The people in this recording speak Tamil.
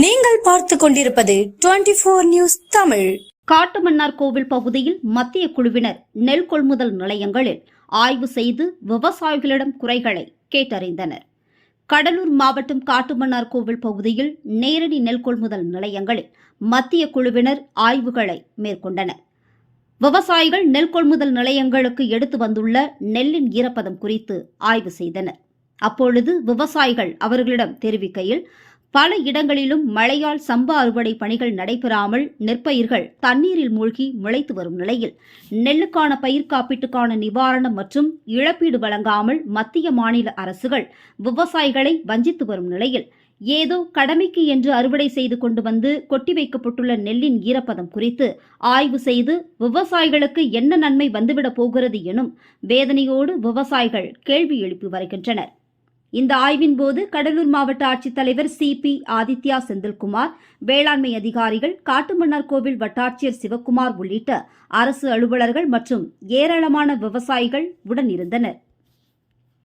நீங்கள் பார்த்து கொண்டிருப்பது twenty four news Tamil. Kattumannar Kovil பகுதியில் மத்திய குழுவினர் நெல் கொள்முதல் நிலையங்களில் ஆய்வு செய்து விவசாயிகளிடம் குறைகளை கேட்டறிந்தனர். கடலூர் மாவட்டம் காட்டுமன்னார் கோவில் பகுதியில் நேரடி நெல் கொள்முதல் நிலையங்களில் மத்திய குழுவினர் ஆய்வுகளை மேற்கொண்டனர். விவசாயிகள் நெல் கொள்முதல் நிலையங்களுக்கு எடுத்து வந்துள்ள நெல்லின் ஈரப்பதம் குறித்து ஆய்வு செய்தனர். அப்பொழுது விவசாயிகள் அவர்களிடம் தெரிவிக்கையில் பல இடங்களிலும் மழையால் சம்பா அறுவடை பணிகள் நடைபெறாமல் நெற்பயிர்கள் தண்ணீரில் மூழ்கி முளைத்து வரும் நிலையில். நெல்லுக்கான பயிர் காப்பீட்டுக்கான நிவாரணம் மற்றும் இழப்பீடு வழங்காமல் மத்திய மாநில அரசுகள் விவசாயிகளை வஞ்சித்து வரும் நிலையில். ஏதோ கடமைக்கு என்று அறுவடை செய்து கொண்டு வந்து கொட்டி வைக்கப்பட்டுள்ள நெல்லின் ஈரப்பதம் குறித்து ஆய்வு செய்து விவசாயிகளுக்கு என்ன நன்மை வந்துவிடப் போகிறது எனும் வேதனையோடு விவசாயிகள் கேள்வி எழுப்பி வருகின்றனர். இந்த ஆய்வின் போது கடலூர் மாவட்ட ஆட்சித்தலைவர் சி பி ஆதித்யா செந்தில்குமார் வேளாண்மை அதிகாரிகள் காட்டுமன்னார் கோவில் வட்டாட்சியர் சிவக்குமார் உள்ளிட்ட அரசு அலுவலர்கள் மற்றும் ஏராளமான விவசாயிகள் உடனிருந்தனர்